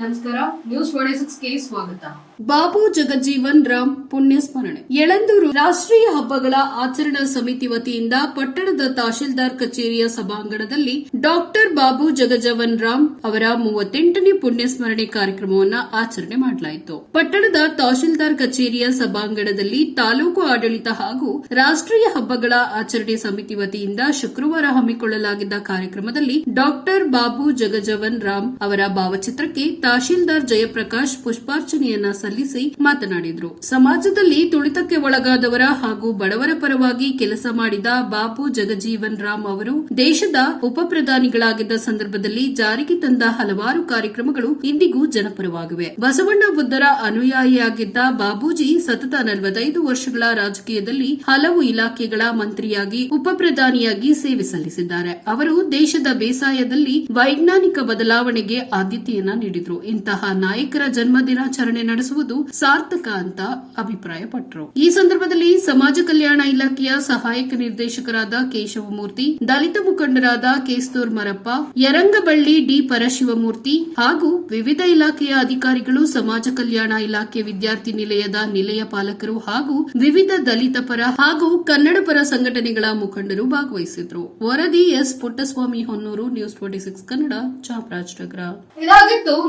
ನಮಸ್ಕಾರ ನ್ಯೂಸ್ಗೆ ಸ್ವಾಗತ. ಬಾಬು ಜಗಜೀವನ್ ರಾಮ್ ಪುಣ್ಯ ಸ್ಮರಣೆ ಯಳಂದೂರು ರಾಷ್ಟ್ರೀಯ ಹಬ್ಬಗಳ ಆಚರಣಾ ಸಮಿತಿ ವತಿಯಿಂದ ಪಟ್ಟಣದ ತಹಶೀಲ್ದಾರ್ ಕಚೇರಿಯ ಸಭಾಂಗಣದಲ್ಲಿ ಡಾಕ್ಟರ್ ಬಾಬು ಜಗಜೀವನ್ ರಾಮ್ ಅವರ ಮೂವತ್ತೆಂಟನೇ ಪುಣ್ಯ ಸ್ಮರಣೆ ಕಾರ್ಯಕ್ರಮವನ್ನು ಆಚರಣೆ ಮಾಡಲಾಯಿತು. ಪಟ್ಟಣದ ತಹಶೀಲ್ದಾರ್ ಕಚೇರಿಯ ಸಭಾಂಗಣದಲ್ಲಿ ತಾಲೂಕು ಆಡಳಿತ ಹಾಗೂ ರಾಷ್ಟ್ರೀಯ ಹಬ್ಬಗಳ ಆಚರಣೆ ಸಮಿತಿ ವತಿಯಿಂದ ಶುಕ್ರವಾರ ಹಮ್ಮಿಕೊಳ್ಳಲಾಗಿದ್ದ ಕಾರ್ಯಕ್ರಮದಲ್ಲಿ ಡಾಕ್ಟರ್ ಬಾಬು ಜಗಜೀವನ್ ರಾಮ್ ಅವರ ಭಾವಚಿತ್ರಕ್ಕೆ ತಹಶೀಲ್ದಾರ್ ಜಯಪ್ರಕಾಶ್ ಪುಷ್ಪಾರ್ಚನೆಯನ್ನ ಸಲ್ಲಿಸಿ ಮಾತನಾಡಿದರು. ಸಮಾಜದಲ್ಲಿ ತುಳಿತಕ್ಕೆ ಒಳಗಾದವರ ಹಾಗೂ ಬಡವರ ಪರವಾಗಿ ಕೆಲಸ ಮಾಡಿದ ಬಾಪು ಜಗಜೀವನ್ ರಾಮ್ ಅವರು ದೇಶದ ಉಪ ಪ್ರಧಾನಿಗಳಾಗಿದ್ದ ಸಂದರ್ಭದಲ್ಲಿ ಜಾರಿಗೆ ತಂದ ಹಲವಾರು ಕಾರ್ಯಕ್ರಮಗಳು ಇಂದಿಗೂ ಜನಪರವಾಗಿವೆ. ಬಸವಣ್ಣ ಬುದ್ಧರ ಅನುಯಾಯಿಯಾಗಿದ್ದ ಬಾಬೂಜಿ ಸತತ ನಲವತ್ತೈದು ವರ್ಷಗಳ ರಾಜಕೀಯದಲ್ಲಿ ಹಲವು ಇಲಾಖೆಗಳ ಮಂತ್ರಿಯಾಗಿ, ಉಪ ಪ್ರಧಾನಿಯಾಗಿ ಸೇವೆ ಸಲ್ಲಿಸಿದ್ದಾರೆ. ಅವರು ದೇಶದ ಬೇಸಾಯದಲ್ಲಿ ವೈಜ್ಞಾನಿಕ ಬದಲಾವಣೆಗೆ ಆದ್ಯತೆಯನ್ನ ನೀಡಿದ್ರು. ಇಂತಹ ನಾಯಕರ ಜನ್ಮ ದಿನಾಚರಣೆ ನಡೆಸುವುದು ಸಾರ್ಥಕ ಅಂತ ಅಭಿಪ್ರಾಯಪಟ್ಟರು ಈ ಸಂದರ್ಭದಲ್ಲಿ ಸಮಾಜ ಕಲ್ಯಾಣ ಇಲಾಖೆಯ ಸಹಾಯಕ ನಿರ್ದೇಶಕರಾದ ಕೇಶವಮೂರ್ತಿ, ದಲಿತ ಮುಖಂಡರಾದ ಕೇಸ್ತೂರ್ ಮರಪ್ಪ, ಯರಂಗಬಳ್ಳಿ ಡಿ ಪರಶಿವಮೂರ್ತಿ ಹಾಗೂ ವಿವಿಧ ಇಲಾಖೆಯ ಅಧಿಕಾರಿಗಳು, ಸಮಾಜ ಕಲ್ಯಾಣ ಇಲಾಖೆ ವಿದ್ಯಾರ್ಥಿ ನಿಲಯದ ನಿಲಯ ಪಾಲಕರು ಹಾಗೂ ವಿವಿಧ ದಲಿತ ಪರ ಹಾಗೂ ಕನ್ನಡ ಪರ ಸಂಘಟನೆಗಳ ಮುಖಂಡರು ಭಾಗವಹಿಸಿದ್ರು. ವರದಿ S Puttaswamy Honnur, news twenty six Kannada, Chamarajanagar. ಇದಾಗಿತ್ತು.